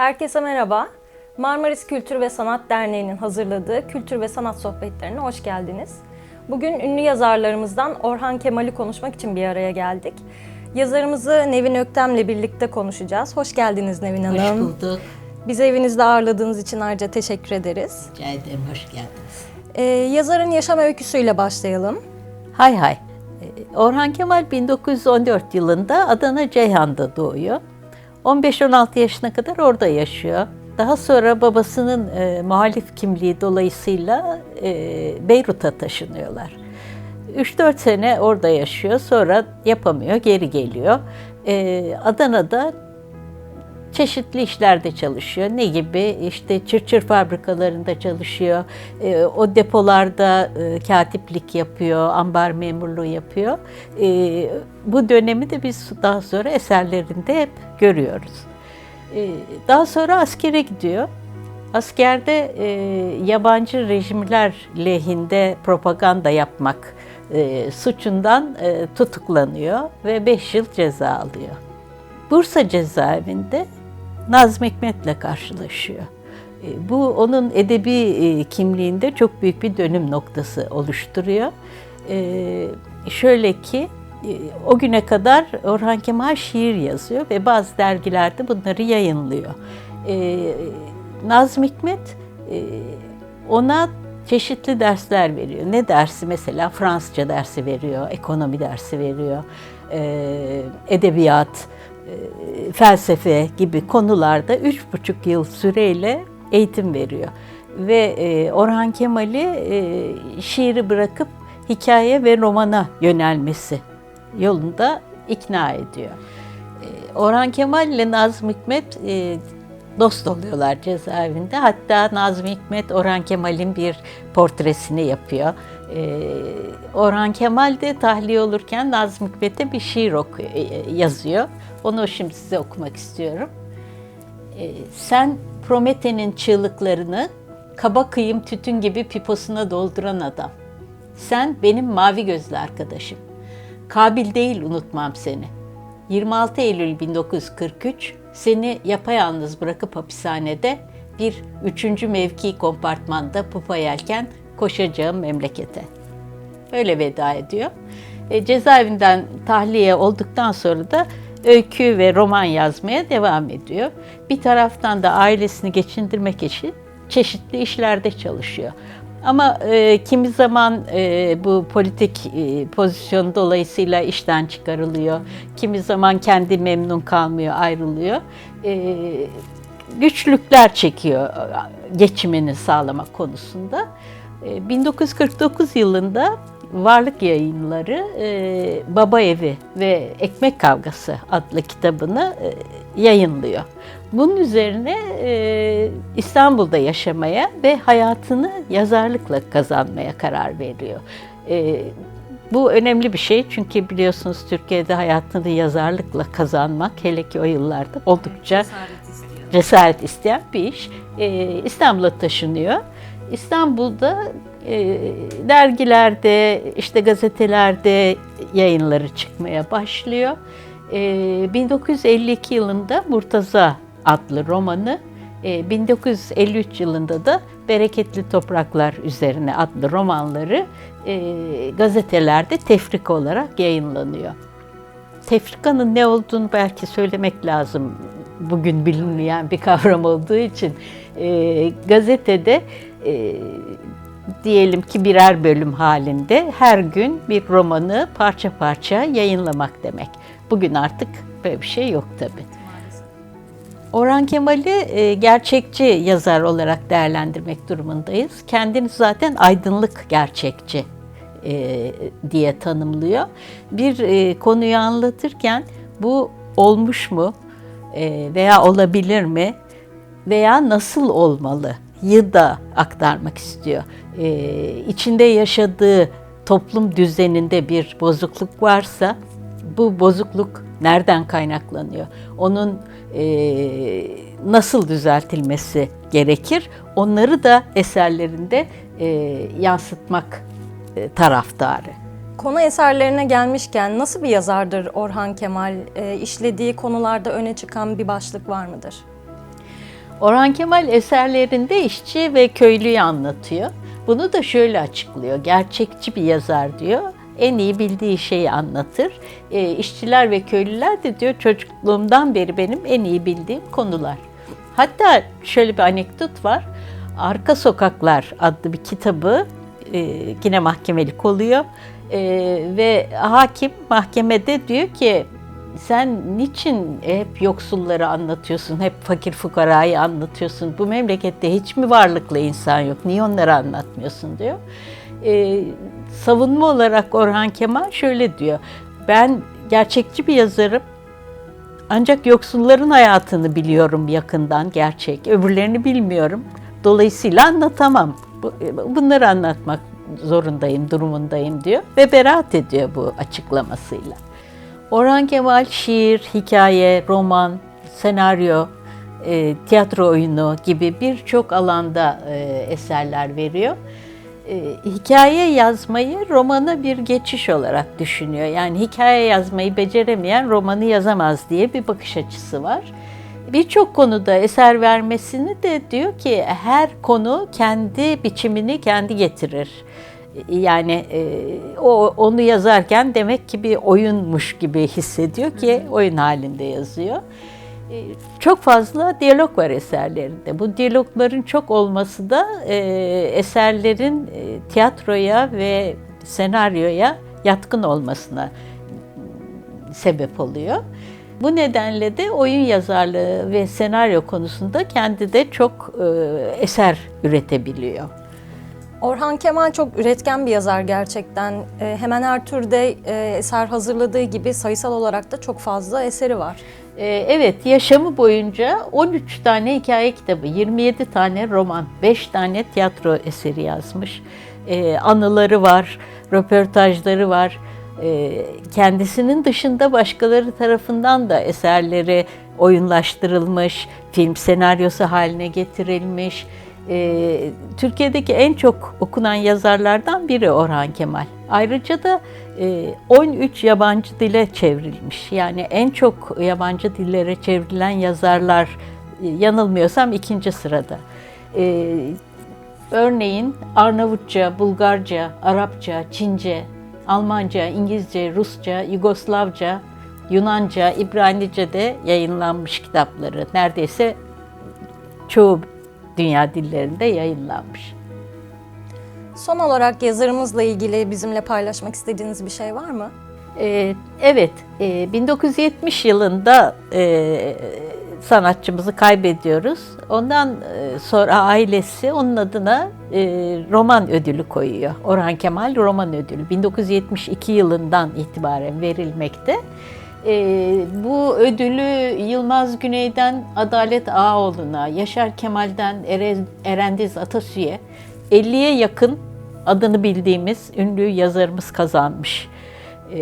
Herkese merhaba. Marmaris Kültür ve Sanat Derneği'nin hazırladığı Kültür ve Sanat Sohbetlerine hoş geldiniz. Bugün ünlü yazarlarımızdan Orhan Kemal'i konuşmak için bir araya geldik. Yazarımızı Nevin Öktem'le birlikte konuşacağız. Hoş geldiniz Nevin Hanım. Hoş bulduk. Bizi evinizde ağırladığınız için ayrıca teşekkür ederiz. Rica ederim, hoş geldiniz. Ee, yazarın yaşam öyküsüyle başlayalım. Hay hay. Ee, Orhan Kemal 1914 yılında Adana Ceyhan'da doğuyor. 15-16 yaşına kadar orada yaşıyor. Daha sonra babasının e, muhalif kimliği dolayısıyla e, Beyrut'a taşınıyorlar. 3-4 sene orada yaşıyor, sonra yapamıyor, geri geliyor. E, Adana'da çeşitli işlerde çalışıyor. Ne gibi? İşte çırçır fabrikalarında çalışıyor. E, o depolarda e, katiplik yapıyor, ambar memurluğu yapıyor. E, bu dönemi de biz daha sonra eserlerinde hep görüyoruz. E, daha sonra askere gidiyor. Askerde e, yabancı rejimler lehinde propaganda yapmak e, suçundan e, tutuklanıyor ve 5 yıl ceza alıyor. Bursa cezaevinde Nazım Hikmet'le karşılaşıyor. E, Bu onun edebi e, kimliğinde çok büyük bir dönüm noktası oluşturuyor. E, Şöyle ki o güne kadar Orhan Kemal şiir yazıyor ve bazı dergilerde bunları yayınlıyor. Nazım Hikmet ona çeşitli dersler veriyor. Ne dersi mesela? Fransızca dersi veriyor, ekonomi dersi veriyor, edebiyat, felsefe gibi konularda üç buçuk yıl süreyle eğitim veriyor. Ve e, Orhan Kemal'i e, şiiri bırakıp hikaye ve romana yönelmesi yolunda ikna ediyor. E, Orhan Kemal ile Nazım Hikmet e, dost oluyorlar cezaevinde. Hatta Nazım Hikmet Orhan Kemal'in bir portresini yapıyor. Ee, Orhan Kemal de tahliye olurken Nazım Hikmet'e bir şiir okuyor, e, yazıyor. Onu şimdi size okumak istiyorum. Ee, sen Promethe'nin çığlıklarını kaba kıyım tütün gibi piposuna dolduran adam. Sen benim mavi gözlü arkadaşım. Kabil değil unutmam seni. 26 Eylül 1943 seni yapayalnız bırakıp hapishanede bir üçüncü mevki kompartmanda pupa yelken koşacağım memlekete. Böyle veda ediyor. E, cezaevinden tahliye olduktan sonra da öykü ve roman yazmaya devam ediyor. Bir taraftan da ailesini geçindirmek için çeşitli işlerde çalışıyor. Ama e, kimi zaman e, bu politik e, pozisyon dolayısıyla işten çıkarılıyor. Kimi zaman kendi memnun kalmıyor, ayrılıyor. E, güçlükler çekiyor geçimini sağlamak konusunda. E, 1949 yılında Varlık Yayınları e, Baba Evi ve Ekmek Kavgası adlı kitabını e, yayınlıyor. Bunun üzerine e, İstanbul'da yaşamaya ve hayatını yazarlıkla kazanmaya karar veriyor. E, bu önemli bir şey çünkü biliyorsunuz Türkiye'de hayatını yazarlıkla kazanmak hele ki o yıllarda oldukça cesaret isteyen bir iş. E, İstanbul'a taşınıyor. İstanbul'da e, dergilerde, işte gazetelerde yayınları çıkmaya başlıyor. E, 1952 yılında Murtaza adlı romanı, e, 1953 yılında da Bereketli Topraklar üzerine adlı romanları e, gazetelerde tefrika olarak yayınlanıyor. Tefrikanın ne olduğunu belki söylemek lazım. Bugün bilinmeyen bir kavram olduğu için e, gazetede e, diyelim ki birer bölüm halinde her gün bir romanı parça parça yayınlamak demek. Bugün artık böyle bir şey yok tabii. Orhan Kemal'i e, gerçekçi yazar olarak değerlendirmek durumundayız. Kendini zaten aydınlık gerçekçi e, diye tanımlıyor. Bir e, konuyu anlatırken bu olmuş mu e, veya olabilir mi veya nasıl olmalı yı da aktarmak istiyor. E, içinde yaşadığı toplum düzeninde bir bozukluk varsa bu bozukluk nereden kaynaklanıyor? Onun e, nasıl düzeltilmesi gerekir? Onları da eserlerinde e, yansıtmak e, taraftarı. Konu eserlerine gelmişken nasıl bir yazardır Orhan Kemal? E, işlediği konularda öne çıkan bir başlık var mıdır? Orhan Kemal eserlerinde işçi ve köylüyü anlatıyor. Bunu da şöyle açıklıyor. Gerçekçi bir yazar diyor. En iyi bildiği şeyi anlatır. E, işçiler ve köylüler de diyor çocukluğumdan beri benim en iyi bildiğim konular. Hatta şöyle bir anekdot var. Arka Sokaklar adlı bir kitabı e, yine mahkemelik oluyor. E, ve hakim mahkemede diyor ki sen niçin hep yoksulları anlatıyorsun, hep fakir fukarayı anlatıyorsun? Bu memlekette hiç mi varlıklı insan yok? Niye onları anlatmıyorsun diyor. E, savunma olarak Orhan Kemal şöyle diyor. Ben gerçekçi bir yazarım. Ancak yoksulların hayatını biliyorum yakından, gerçek. Öbürlerini bilmiyorum. Dolayısıyla anlatamam. Bu- Bunları anlatmak zorundayım, durumundayım diyor. Ve beraat ediyor bu açıklamasıyla. Orhan Kemal şiir, hikaye, roman, senaryo, e, tiyatro oyunu gibi birçok alanda e, eserler veriyor. E, hikaye yazmayı romana bir geçiş olarak düşünüyor. Yani hikaye yazmayı beceremeyen romanı yazamaz diye bir bakış açısı var. Birçok konuda eser vermesini de diyor ki her konu kendi biçimini kendi getirir. Yani e, o onu yazarken demek ki bir oyunmuş gibi hissediyor ki oyun halinde yazıyor. E, Çok fazla diyalog var eserlerinde. Bu diyalogların çok olması da e, eserlerin e, tiyatroya ve senaryoya yatkın olmasına sebep oluyor. Bu nedenle de oyun yazarlığı ve senaryo konusunda kendi de çok e, eser üretebiliyor. Orhan Kemal çok üretken bir yazar gerçekten. Ee, hemen her türde e, eser hazırladığı gibi sayısal olarak da çok fazla eseri var. Ee, Evet, yaşamı boyunca 13 tane hikaye kitabı, 27 tane roman, 5 tane tiyatro eseri yazmış. Ee, Anıları var, röportajları var. Ee, Kendisinin dışında başkaları tarafından da eserleri oyunlaştırılmış, film senaryosu haline getirilmiş. Ee, Türkiye'deki en çok okunan yazarlardan biri Orhan Kemal. Ayrıca da e, 13 yabancı dile çevrilmiş. Yani en çok yabancı dillere çevrilen yazarlar e, yanılmıyorsam ikinci sırada. Ee, Örneğin Arnavutça, Bulgarca, Arapça, Çince, Almanca, İngilizce, Rusça, Yugoslavca, Yunanca, İbranice de yayınlanmış kitapları. Neredeyse çoğu dünya dillerinde yayınlanmış. Son olarak yazarımızla ilgili bizimle paylaşmak istediğiniz bir şey var mı? Ee, evet, e, 1970 yılında e, sanatçımızı kaybediyoruz. Ondan e, sonra ailesi onun adına e, roman ödülü koyuyor. Orhan Kemal Roman Ödülü 1972 yılından itibaren verilmekte. E, bu ödülü Yılmaz Güney'den Adalet Ağaoğlu'na, Yaşar Kemal'den Ere- Erendiz Atasü'ye 50'ye yakın adını bildiğimiz ünlü yazarımız kazanmış. E,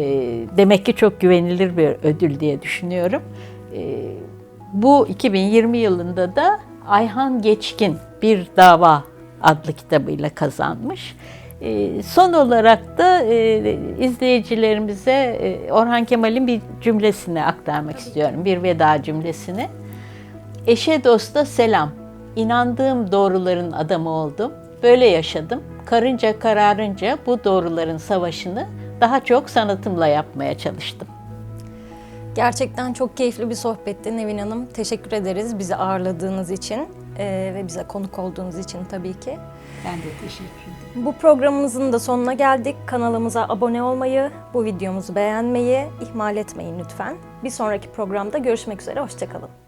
demek ki çok güvenilir bir ödül diye düşünüyorum. E, bu 2020 yılında da Ayhan Geçkin Bir Dava adlı kitabıyla kazanmış. E, son olarak da e, izleyicilerimize e, Orhan Kemal'in bir cümlesini aktarmak istiyorum. Bir veda cümlesini. Eşe dosta selam. İnandığım doğruların adamı oldum. Böyle yaşadım. Karınca kararınca bu doğruların savaşını daha çok sanatımla yapmaya çalıştım. Gerçekten çok keyifli bir sohbetti Nevin Hanım. Teşekkür ederiz bizi ağırladığınız için e, ve bize konuk olduğunuz için tabii ki. Ben de teşekkür ederim. Bu programımızın da sonuna geldik. Kanalımıza abone olmayı, bu videomuzu beğenmeyi ihmal etmeyin lütfen. Bir sonraki programda görüşmek üzere, hoşçakalın.